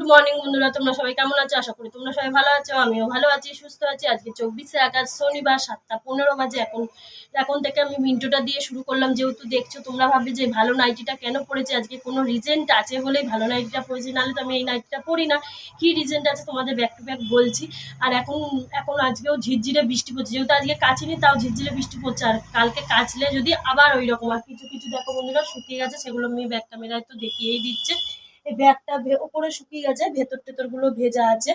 Good morning বন্ধুরা। তোমরা সবাই কেমন আছো? আশা করি তোমরা সবাই ভালো আছো, আমিও ভালো আছি, সুস্থ আছি। আজকে চব্বিশে আগস্ট, শনিবার, সাতটা পনেরো বাজে। এখন এখন থেকে আমি মিন্টুটা দিয়ে শুরু করলাম। যেহেতু দেখছ, তোমরা ভাববে যে ভালো নাইটিটা কেন পড়েছে? আজকে কোনো রিজেন্ট আছে বলেই ভালো নাইটিটা পড়েছি, নাহলে তো আমি এই নাইটিটা পড়ি না। কি রিজেন্ট আছে তোমাদের ব্যাক টু ব্যাক বলছি। আর এখন এখন আজকেও ঝিরঝিরে বৃষ্টি পড়ছে। যেহেতু আজকে কাচিনি তাও ঝিরঝিরে বৃষ্টি পড়ছে। আর কালকে কাচলে যদি আবার ওই রকম আর কিছু কিছু দেখো বন্ধুরা, শুকিয়ে গেছে, সেগুলো আমি ব্যাক ক্যামেরায় তো দেখিয়েই দিচ্ছে। এই ব্যাগটা উপরে শুকিয়ে গেছে ভেতর টেতরগুলো ভেজা আছে।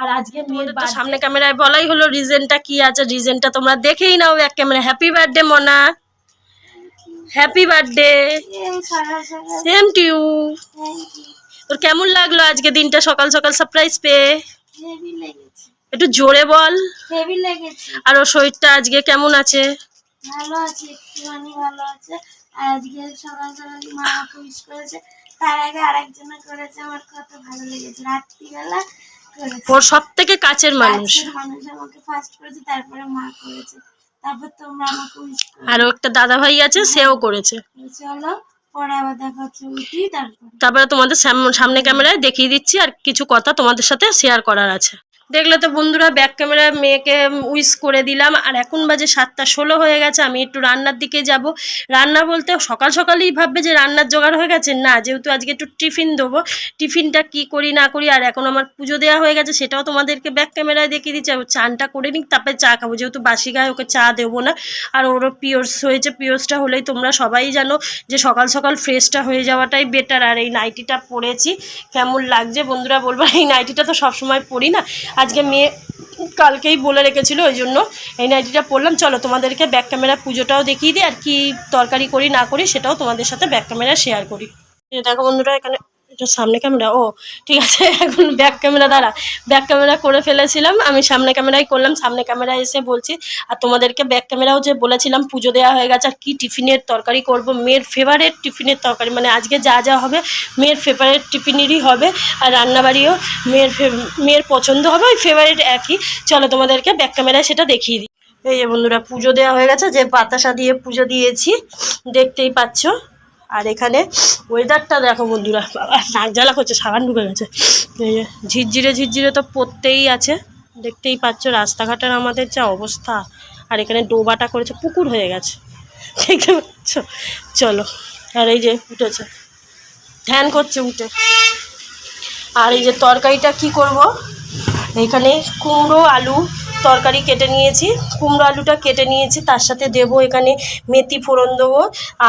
আর আজকে মেয়ের সামনে ক্যামেরায় বলাই হলো রিজনটা কি আছে। রিজনটা তোমরা দেখেই নাও এক ক্যামেরা হ্যাপি বার্থডে মনা happy birthday same to you তোর কেমন লাগল আজকে দিনটা? সকাল সকাল সারপ্রাইজ পেয়ে। একটু জোরে বল। আর ওর শরীরটা আজকে কেমন আছে? ভালো আছে একটুখানি ভালো আছে। আজকে সকাল সকাল মা উইশ করেছে তার আগে আরেকজনে করেছে আমার কত ভালো লেগেছে। রাত্রিবেলা ওর সব থেকে কাছের মানুষ। আমাকে ফার্স্ট করেছে তারপরে মা করেছে। তারপর তোমরা আমাকে আরও একটা দাদা ভাই আছে সেও করেছে। চলো পরে আবার দেখা হচ্ছে উঠি তারপরে। তোমাদের সাম- সামনে ক্যামেরায় দেখিয়ে দিচ্ছি আর কিছু কথা তোমাদের সাথে শেয়ার করার আছে। দেখলে তো বন্ধুরা ব্যাক ক্যামেরা মেয়েকে উইস করে দিলাম। আর এখন বাজে সাতটা, ষোলো হয়ে গেছে, আমি একটু রান্নার দিকে যাব। রান্না বলতে সকাল সকালেই ভাববে যে রান্নার জোগাড় হয়ে গেছে। না, যেহেতু আজকে একটু টিফিন দেবো, টিফিনটা কি করি, না করি, আর এখন আমার পুজো দেওয়া হয়ে গেছে, সেটাও তোমাদেরকে ব্যাক ক্যামেরায় দেখিয়ে দিচ্ছি। আর চানটা করে নিক, তারপরে চা খাব। যেহেতু বাসি গায়ে ওকে চা দেবো না, আর ওরও পিওর্স হয়েছে পিওর্সটা হলেই তোমরা সবাই জানো যে সকাল সকাল ফ্রেশটা হয়ে যাওয়াটাই বেটার আর এই নাইটিটা পরেছি, কেমন লাগছে বন্ধুরা বলব? এই নাইটিটা তো সবসময় পরি না। আজকে মেয়ে কালকেই বলে রেখেছিল, ওই জন্য এই নাইটিটা পরলাম চলো, তোমাদেরকে ব্যাক ক্যামেরা পুজোটাও দেখিয়ে দিই, আর কি তরকারি করি না করি, সেটাও তোমাদের সাথে ব্যাক ক্যামেরা শেয়ার করি। দেখো বন্ধুরা, এখানে এটা সামনে ক্যামেরা ও, ঠিক আছে, এখন ব্যাক ক্যামেরা দ্বারা ব্যাক ক্যামেরা করে ফেলেছিলাম, আমি সামনে ক্যামেরাই করলাম, সামনে ক্যামেরায় এসে বলছি, আর তোমাদেরকে ব্যাক ক্যামেরাও যে বলেছিলাম, পুজো দেওয়া হয়ে গেছে, আর কী টিফিনের তরকারি করব, মেয়ের ফেভারেট টিফিনের তরকারি মানে আজকে যা যা হবে, মেয়ের ফেভারেট টিফিনেরই হবে, আর রান্নাবাড়িও মেয়ের মেয়ের পছন্দ হবে, ওই ফেভারিট একই। চলো তোমাদেরকে ব্যাক ক্যামেরায় সেটা দেখিয়ে দিই। এই যে বন্ধুরা, পুজো দেওয়া হয়ে গেছে, যে বাতাসা দিয়ে পুজো দিয়েছি, দেখতেই পাচ্ছ। আর এখানে ওয়েদারটা দেখো বন্ধুরা, নাক জ্বালা করছে, সাবান ঢুকে গেছে। ঝিরঝিরে ঝিরঝিরে তো পড়তেই আছে, দেখতেই পাচ্ছ রাস্তাঘাটের আমাদের যা অবস্থা। আর এখানে ডোবাটা করেছে, পুকুর হয়ে গেছে। দেখতে পাচ্ছ? চলো, আর এই যে উঠেছে, ধ্যান করছে উঠে। আর এই যে তরকারিটা কি করব? এখানে কুমড়ো, আলু তরকারি কেটে নিয়েছি কুমড়ো আলুটা কেটে নিয়েছি তার সাথে দেব এখানে মেথি ফোড়ন দেবো।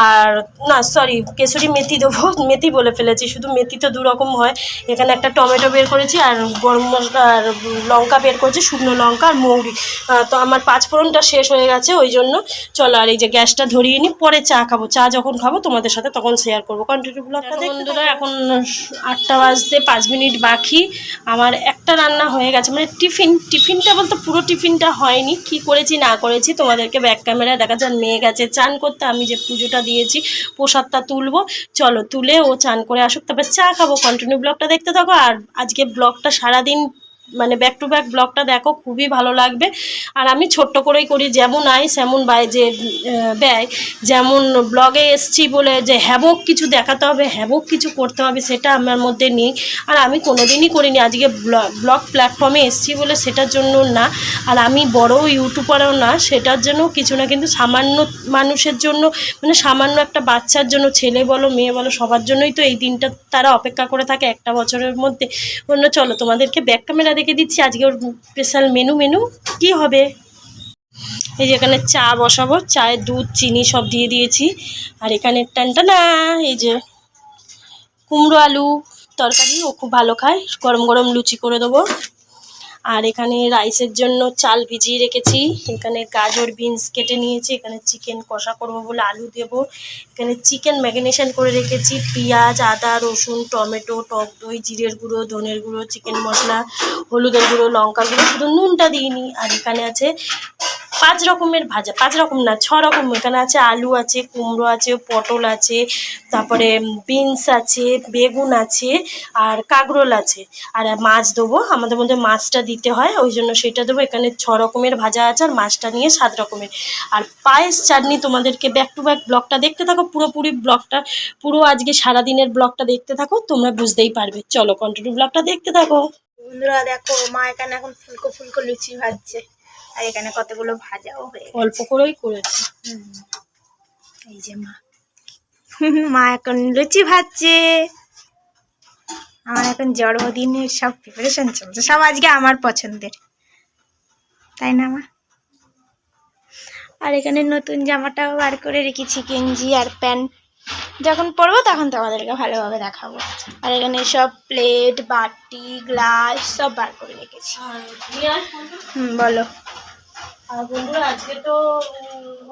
আর না সরি কেশরি মেথি দেবো মেথি বলে ফেলেছি শুধু মেথি তো দু রকম হয়। এখানে একটা টমেটো বের করেছি আর গরম মশলা আর লঙ্কা বের করেছি শুকনো লঙ্কা আর মৌরি। তো আমার পাঁচ ফোড়নটা শেষ হয়ে গেছে ওই জন্য চলো আর এই যে গ্যাসটা ধরিয়ে নিই পরে চা খাব। চা যখন খাব তোমাদের সাথে তখন শেয়ার করব। কন্টিনিউ ব্লগটা বন্ধুরা এখন আটটা বাজতে পাঁচ মিনিট বাকি। আমার একটা রান্না হয়ে গেছে মানে টিফিন টিফিনটা বলতে পুরো টিফিনটা হয়নি, কি করেছি না করেছি তোমাদেরকে ব্যাক ক্যামেরায় দেখা যান মেয়ে গেছে চান করতে আমি যে পুজোটা দিয়েছি, প্রসাদটা তুলবো। চলো তুলে ও চান করে আসুক, তারপর চা খাব। কন্টিনিউ ব্লগটা দেখতে থাকো। আর আজকে ব্লগটা সারাদিন মানে ব্যাক টু ব্যাক ব্লগটা দেখো, খুবই ভালো লাগবে। আর আমি ছোট্ট করেই করি, যেমন আই সেমন বাই, যে ব্যয়। যেমন ব্লগে এসছি বলে যে, হ্যাবক কিছু দেখাতে হবে, হ্যাবক কিছু করতে হবে, সেটা আমার মধ্যে নেই। আর আমি কোনোদিনই করিনি, আজকে ব্লগ প্ল্যাটফর্মে এসছি বলে সেটার জন্য না। আর আমি বড় ইউটিউবারও না, সেটার জন্য কিছু না, কিন্তু সামান্য মানুষের জন্য মানে সামান্য একটা বাচ্চার জন্য, ছেলে বলো, মেয়ে বলো, সবার জন্যই তো এই দিনটা তারা অপেক্ষা করে থাকে একটা বছরের মধ্যে। অন্য চলো তোমাদেরকে ব্যাক ক্যামেরা দেখে দিচ্ছি আজকে ওর স্পেশাল মেনু মেনু কি হবে? এই যে এখানে চা বসাবো, চায়ের দুধ, চিনি সব দিয়ে দিয়েছি। আর এখানে টানটা না এই যে কুমড়ো আলু তরকারি, ও খুব ভালো খায়। গরম গরম লুচি করে দেবো। আর এখানে রাইসের জন্য চাল ভিজিয়ে রেখেছি। এখানে গাজর, বিনস কেটে নিয়েছি। এখানে চিকেন কষা করব বলে আলু দেব। এখানে চিকেন ম্যাগিনেশন করে রেখেছি। পেঁয়াজ, আদা, রসুন, টমেটো, টক দই, জিরের গুঁড়ো, ধনের গুঁড়ো, চিকেন মশলা, হলুদের গুঁড়ো লঙ্কা গুঁড়ো। শুধু নুনটা দিইনি। আর এখানে আছে পাঁচ রকমের ভাজা, পাঁচ রকম না, ছ রকম। এখানে আছে আলু আছে, কুমড়ো আছে, পটল আছে, তারপরে বিনস আছে, বেগুন আছে আর কাঁকরোল আছে। আর মাছ দেবো, আমাদের মধ্যে মাছটা দিতে হয়, ওই জন্য সেটা দেবো। এখানে ছ রকমের ভাজা আছে আর মাছটা নিয়ে সাত রকমের। আর পায়েস চাটনি তোমাদেরকে ব্যাক টু ব্যাক ব্লগটা দেখতে থাকো, পুরোপুরি ব্লগটা পুরো আজকে সারাদিনের ব্লগটা দেখতে থাকো, তোমরা বুঝতেই পারবে। চলো কন্টিনিউ ব্লগটা দেখতে থাকো। বন্ধুরা দেখো, মা এখানে এখন ফুলকো ফুলকো লুচি ভাজছে। আর এখানে কতগুলো ভাজাও হয়ে অল্প করেই করেছি। এই যে মা। মা এখন লুচি ভাজছে। আমার এখন জন্মদিনের সব প্রিপারেশন চলছে। সব আজকে আমার পছন্দের। তাই না মা? আর এখানে নতুন জামাটাও বার করে রেখেছি গেঞ্জি আর প্যান্ট। যখন পরবো তখন তোমাদেরকে ভালোভাবে দেখাবো। আর এখানে সব প্লেট বাটি গ্লাস সব বার করে রেখেছি। বলো। আর বন্ধুরা আজকে তো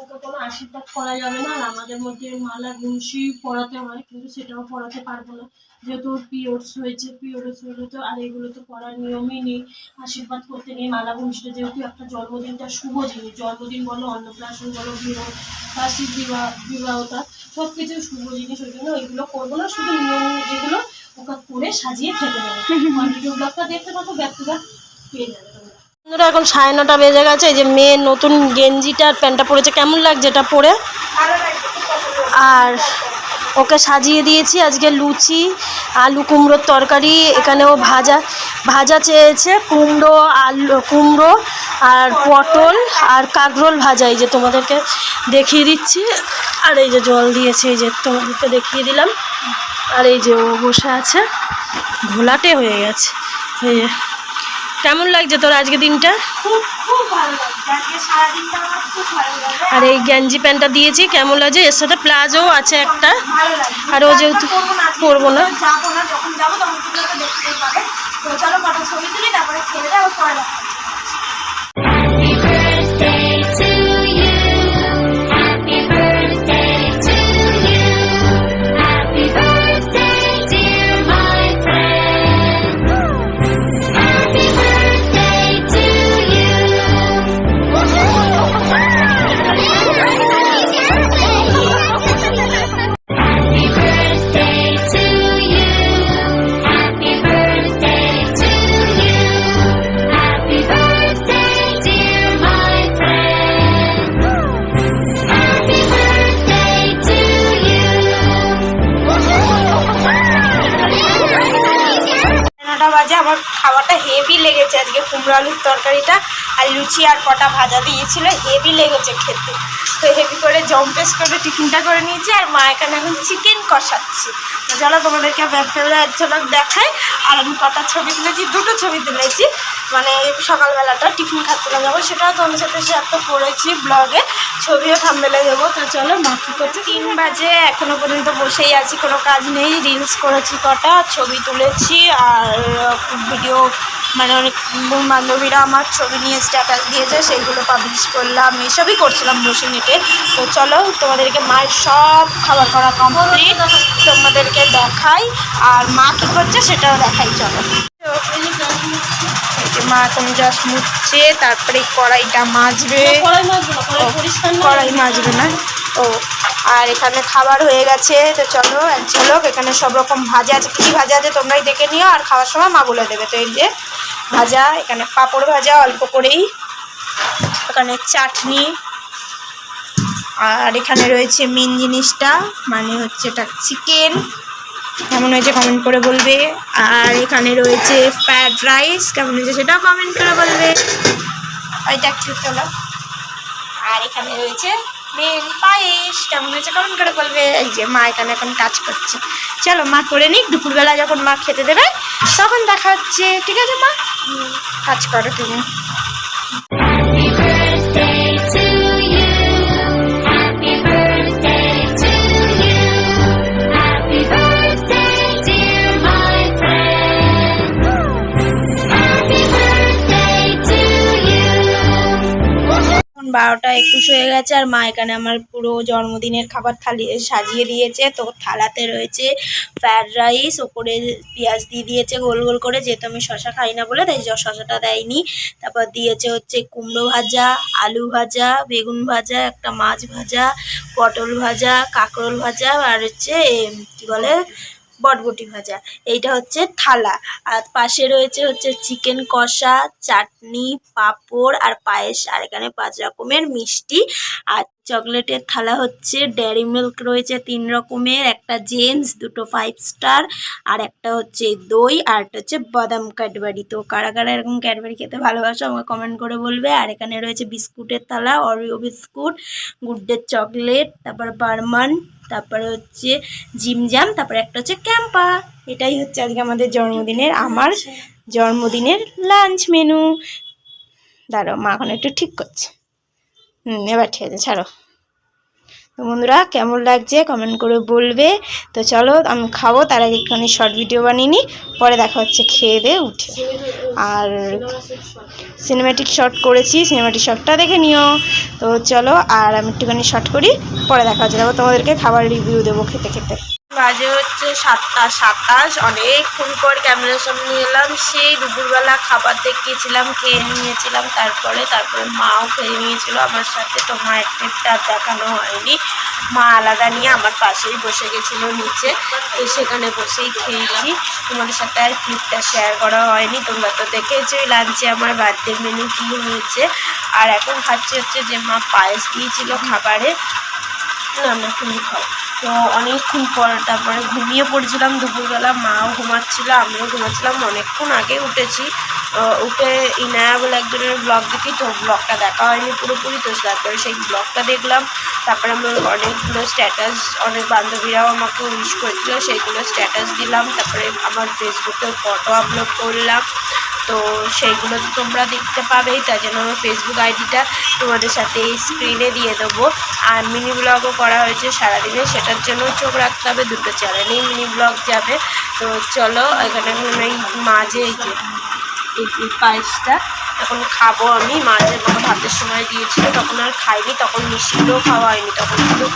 ওকে কোনো আশীর্বাদ করা যাবে না। আর আমাদের মধ্যে মালা গুনসি পড়াতে হয় কিন্তু সেটাও পড়াতে পারব না। যেহেতু পিরিয়ডস হয়েছে পিরিয়ডস হলে তো আর এগুলো তো করার নিয়মই নেই। আশীর্বাদ করতে নেই। মালা গুনসিটা যেহেতু একটা জন্মদিনটা শুভ জিনিস। জন্মদিন বলো অন্নপ্রাশন বলো বিবাহ বার্ষিক বিবাহ বিবাহতা সব কিছু শুভ জিনিস ওই জন্য ওইগুলো করব না। শুধু নিয়ম যেগুলো ওকে করে সাজিয়ে খেতে দেবো। কন্টিনিউ ব্লগটা দেখতে পাবো ব্যাক টু ব্যাক পেয়ে যাবে। বন্ধুরা, এখন সাড়ে নটা বেজে গেছে। এই যে মেয়ের নতুন গেঞ্জিটা আর প্যান্টটা পরেছে, কেমন লাগছে এটা পরে? আর ওকে সাজিয়ে দিয়েছি আজকে লুচি, আলু কুমড়োর তরকারি, এখানেও ভাজা ভাজা চেয়েছে কুমড়ো, আলু, কুমড়ো আর পটল আর কাঁকরোল ভাজা। এই যে তোমাদেরকে দেখিয়ে দিচ্ছি। আর এই যে জল দিয়েছে, এই যে তোমাদেরকে দেখিয়ে দিলাম। আর এই যে ও বসে আছে, ঘোলাটে হয়ে গেছে। এই যে কেমন লাগছে তোর আজকে দিনটা? আর এই গেঞ্জি প্যান্টটা দিয়েছি কেমন লাগছে? এর সাথে প্লাজো আছে একটা। আর ও যেহেতু পরবো না আর আর কটা ভাজা দিয়েছিল হেভি লেগেছে খেতে। তো হেভি করে জম্পেস করে টিফিনটা করে নিয়েছি আর মা এখানে এখন চিকেন কষাচ্ছি। তো চলো তোমাদেরকে ব্যাপারে ঝলক দেখাই। আর আমি কটা ছবি তুলেছি, দুটো ছবি তুলেছি। মানে সকালবেলাটা টিফিন খাচ্ছিলাম যখন, সেটাও তোমাদের সাথে শেয়ার তো করেছি ব্লগে। ছবিও থামবেলে দেবো। তো চলো, মা কী করছে? তিন বাজে, এখনও পর্যন্ত বসেই আছি, কোনো কাজ নেই। রিলস করেছি কটা, ছবি তুলেছি আর ভিডিও মানে অনেক বন্ধু বান্ধবীরা আমার ছবি নিয়ে স্ট্যাটাস দিয়েছে সেইগুলো পাবলিশ করলাম এসবই করছিলাম বসে নেটে। তো চলো তোমাদেরকে মায়ের সব খাবার করা কমপ্লিট তোমাদেরকে দেখাই আর মা কী করছে সেটাও দেখাই চলো। মা এখন জাস্ট মুছছে তারপরে কড়াইটা মাজবে। কড়াই মাজবো না ও আর এখানে খাবার হয়ে গেছে তো চলো এক ঝলক এখানে সব রকম ভাজা আছে কী কী ভাজা আছে তোমরাই দেখে নিও আর খাওয়ার সময় মা বলে দেবে তো এই যে ভাজা, এখানে পাঁপড় ভাজা অল্প করেই। এখানে চাটনি। আর এখানে রয়েছে মেন জিনিসটা মানে হচ্ছে এটা চিকেন কেমন হয়েছে কমেন্ট করে বলবে। আর এখানে রয়েছে ফ্রায়েড রাইস কেমন হয়েছে সেটাও কমেন্ট করে বলবে। ওইটা একটু আর এখানে রয়েছে মেন পায়েস, কেমন হয়েছে কেমন করে বলবে। এই যে মা এখানে এখন কাজ করছে। চলো মা করে নিক, দুপুরবেলা যখন মা খেতে দেবে তখন দেখা হচ্ছে ঠিক আছে মা? কাজ করো তুমি। বারোটা একুশ হয়ে গেছে আর মা এখানে আমার পুরো জন্মদিনের খাবার থালি, সাজিয়ে দিয়েছে। তো থালাতে রয়েছে ফ্রায়েড রাইস ওপরে পেঁয়াজ দিয়ে দিয়েছে গোল গোল করে। যেহেতু আমি শশা খাই না বলে, তাই শশাটা দেয়নি। তারপর দিয়েছে হচ্ছে কুমড়ো ভাজা, আলু ভাজা, বেগুন ভাজা, একটা মাছ ভাজা, পটল ভাজা, কাঁকরোল ভাজা, আর হচ্ছে কি বলে বটবটি ভাজা। এইটা হচ্ছে থালা। আর পাশে রয়েছে হচ্ছে চিকেন কষা, চাটনি, পাঁপড় আর পায়েস। আর এখানে পাঁচ রকমের মিষ্টি। আর চকলেটের থালা হচ্ছে ডেয়ারি মিল্ক রয়েছে তিন রকমের। একটা জেন্টস দুটো ফাইভ স্টার আর একটা হচ্ছে দই, আর একটা হচ্ছে বাদাম ক্যাডবেরি। তো কারা কারা এরকম ক্যাডবেরি খেতে ভালোবাসো আমাকে কমেন্ট করে বলবে। আর এখানে রয়েছে বিস্কুটের থালা Oreo biscuit Good Day chocolate, তারপর বার্মান তারপরে হচ্ছে জিমজাম তারপরে একটা হচ্ছে ক্যাম্পা। এটাই হচ্ছে আজকে আমাদের জন্মদিনের, আমার জন্মদিনের লাঞ্চ মেনু। দাঁড়ো মা এখন একটু ঠিক করছে। হুম, এবার ঠিক আছে, ছাড়ো। তো বন্ধুরা, কেমন লাগছে কমেন্ট করে বলবে। তো চলো, আমি খাব, তার আগে একটুখানি শর্ট ভিডিও বানিয়ে নিই পরে দেখা হচ্ছে খেয়ে দিয়ে উঠে। আর সিনেমেটিক শর্ট করেছি সিনেমাটিক শর্টটা দেখে নিও। তো চলো, আর আমি একটুখানি শর্ট করি, পরে দেখা হচ্ছে। তারপর তোমাদেরকে খাবার রিভিউ দেবো খেতে খেতে। বাজে হচ্ছে সাতটা, সাতাশ। অনেকক্ষণ পর ক্যামেরার সামনে এলাম। সেই দুপুরবেলা খাবার দেখিয়েছিলাম, খেয়ে নিয়েছিলাম। তারপরে তারপরে মাও খেয়ে নিয়েছিল। আমার সাথে তো পেটটা আর দেখানো হয়নি। মা আলাদা নিয়ে আমার পাশেই বসে গেছিল নিচে। তো সেখানে বসেই খেয়েছি। তোমাদের সাথে আর ক্লিপটা শেয়ার করা হয়নি। তোমরা তো দেখেছোই লাঞ্চে আমার বার্থডে মেনু কী হয়েছে। আর এখন খাচ্ছি হচ্ছে যে মা পায়েস দিয়েছিল খাবারে। না না, তুমি খাও। তো অনেকক্ষণ পর তারপরে ঘুমিয়ে পড়েছিলাম। দুপুরবেলা মাও ঘুমাচ্ছিল, আমিও ঘুমাচ্ছিলাম। অনেকক্ষণ আগে উঠেছি। উঠে ইনায়া বলে একজনের ব্লগ দেখি, তো ব্লগটা দেখা হয়নি পুরোপুরি। তো তারপরে সেই ব্লগটা দেখলাম। তারপরে আমার অনেকগুলো স্ট্যাটাস অনেক বান্ধবীরাও আমাকে উইশ করেছিল, সেইগুলো স্ট্যাটাস দিলাম। তারপরে আমার ফেসবুকে ফটো আপলোড করলাম। তো সেইগুলো তো তোমরা দেখতে পাবেই তার জন্য আমার ফেসবুক আইডিটা তোমাদের সাথে এই স্ক্রিনে দিয়ে দেবো। আর মিনি ব্লগও করা হয়েছে সারাদিনে, সেটার জন্য চোখ রাখতে হবে, দুটো চ্যানেলেই মিনি ব্লগ যাবে। তো চলো, এখানে এই মাঝে এই যে এই পায়েসটা এখন খাব আমি। মা মাঝে আমাকে ভাতের সময় দিয়েছিল, তখন আর খাইনি, তখন মিষ্টিগুলোও খাওয়া হয়নি, তখন শুধু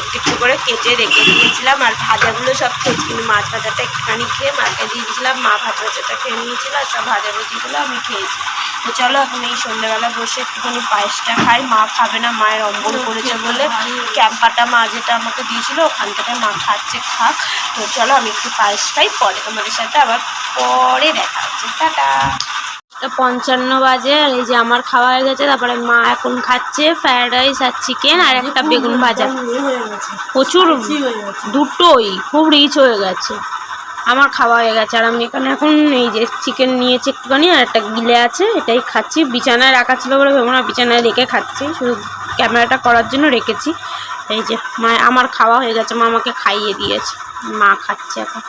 একটু একটু করে কেটে রেখে দিয়েছিলাম। আর ভাজাগুলো সব খেয়েছি, কিন্তু মাছ ভাজাটা একটুখানি খেয়ে মাকে দিয়ে দিয়েছিলাম। মা ভাত ভাজাটা খেয়ে নিয়েছিল, আর সব ভাজা ভুজিগুলো আমি খেয়েছি। তো চলো এখন এই সন্ধ্যেবেলা বসে একটুখানি পায়েসটা খাই। মা খাবে না, মায়ের অম্বল করেছে বলে ক্যাম্পাটা মা যেটা আমাকে দিয়েছিল, ওখান থেকে মা খাচ্ছে, খাক। তো চলো আমি একটু পায়েস খাই, পরে তোমাদের সাথে আবার পরে দেখা হচ্ছে। টাটা! পঞ্চান্ন বাজে আর এই যে আমার খাওয়া হয়ে গেছে তারপরে মা এখন খাচ্ছে ফ্রায়েড রাইস আর চিকেন আর একটা বেগুন ভাজা। প্রচুর দুটোই খুব রিচ হয়ে গেছে। আমার খাওয়া হয়ে গেছে আর আমি এখানে এখন এই যে চিকেন নিয়েছি একটুখানি আর একটা গিলে আছে এটাই খাচ্ছি। বিছানায় রাখা ছিল বলে ভেবো না বিছানায় রেখে খাচ্ছি শুধু ক্যামেরাটা করার জন্য রেখেছি। এই যে মা আমার খাওয়া হয়ে গেছে মা আমাকে খাইয়ে দিয়েছে মা খাচ্ছে এখন।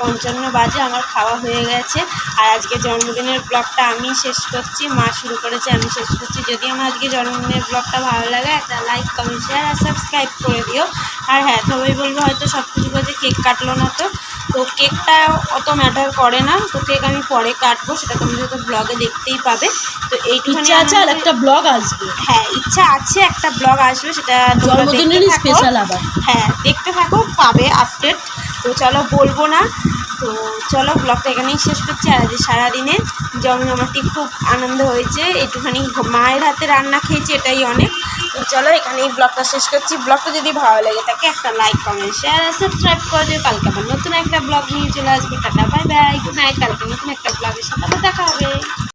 পঞ্চান্ন বাজে আমার খাওয়া হয়ে গেছে। আর আজকে জন্মদিনের ব্লগটা আমি শেষ করছি। মা শুরু করেছে আমি শেষ করছি। যদি আমার আজকে জন্মদিনের ব্লগটা ভালো লাগে একটা লাইক কমেন্ট শেয়ার আর সাবস্ক্রাইব করে দিও। আর হ্যাঁ সবাই বলব হয়তো সব কিছু কাজে কেক কাটলো না তো। তো কেকটা অত ম্যাটার করে না। তো কেক আমি পরে কাটবো সেটা তোমরা তো ব্লগে দেখতেই পাবে। তো এইটুখানি আছে আর একটা ব্লগ আসবে। হ্যাঁ ইচ্ছা আছে একটা ব্লগ আসবে সেটা থাকো। স্পেশাল আবার। হ্যাঁ দেখতে থাকো পাবে আপডেট তো চলো বলব না। তো চলো ব্লগটা এখানেই শেষ করছি। আর আজ সারাদিনে আমারটি খুব আনন্দ হয়েছে। একটুখানি মায়ের হাতে রান্না খেয়েছি, এটাই অনেক। তো চলো এখানেই ব্লগটা শেষ করছি। ব্লগটা যদি ভালো লেগে থাকে, একটা লাইক কমেন্ট শেয়ার আর সাবস্ক্রাইব করে কালকে আবার নতুন একটা ব্লগ নিয়ে চলে আসব। Tata bye bye good night কালকে নতুন একটা ব্লগের সাথে দেখা হবে।